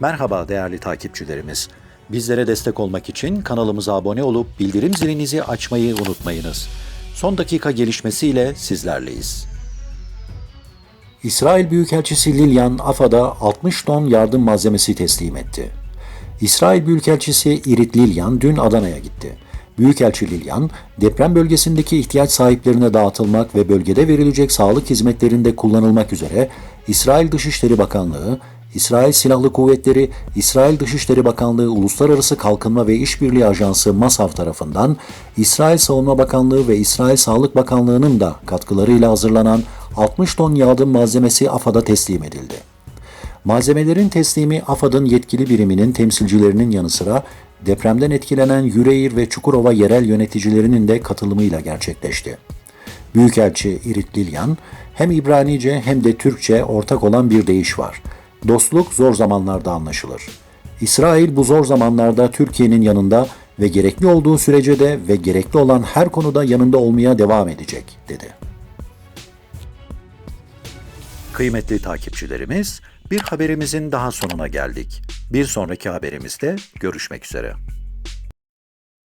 Merhaba değerli takipçilerimiz. Bizlere destek olmak için kanalımıza abone olup bildirim zilinizi açmayı unutmayınız. Son dakika gelişmesiyle sizlerleyiz. İsrail Büyükelçisi Lilyan AFA'da 60 ton yardım malzemesi teslim etti. İsrail Büyükelçisi Irit Lilyan dün Adana'ya gitti. Büyükelçi Lilyan, deprem bölgesindeki ihtiyaç sahiplerine dağıtılmak ve bölgede verilecek sağlık hizmetlerinde kullanılmak üzere İsrail Dışişleri Bakanlığı, İsrail Silahlı Kuvvetleri, İsrail Dışişleri Bakanlığı Uluslararası Kalkınma ve İşbirliği Ajansı MASAV tarafından İsrail Savunma Bakanlığı ve İsrail Sağlık Bakanlığı'nın da katkılarıyla hazırlanan 60 ton yardım malzemesi AFAD'a teslim edildi. Malzemelerin teslimi AFAD'ın yetkili biriminin temsilcilerinin yanı sıra depremden etkilenen Yüreğir ve Çukurova yerel yöneticilerinin de katılımıyla gerçekleşti. Büyükelçi İrit Lilyan, hem İbranice hem de Türkçe ortak olan bir deyiş var. Dostluk zor zamanlarda anlaşılır. İsrail bu zor zamanlarda Türkiye'nin yanında ve gerekli olduğu sürece de ve gerekli olan her konuda yanında olmaya devam edecek, dedi. Kıymetli takipçilerimiz, bir haberimizin daha sonuna geldik. Bir sonraki haberimizde görüşmek üzere.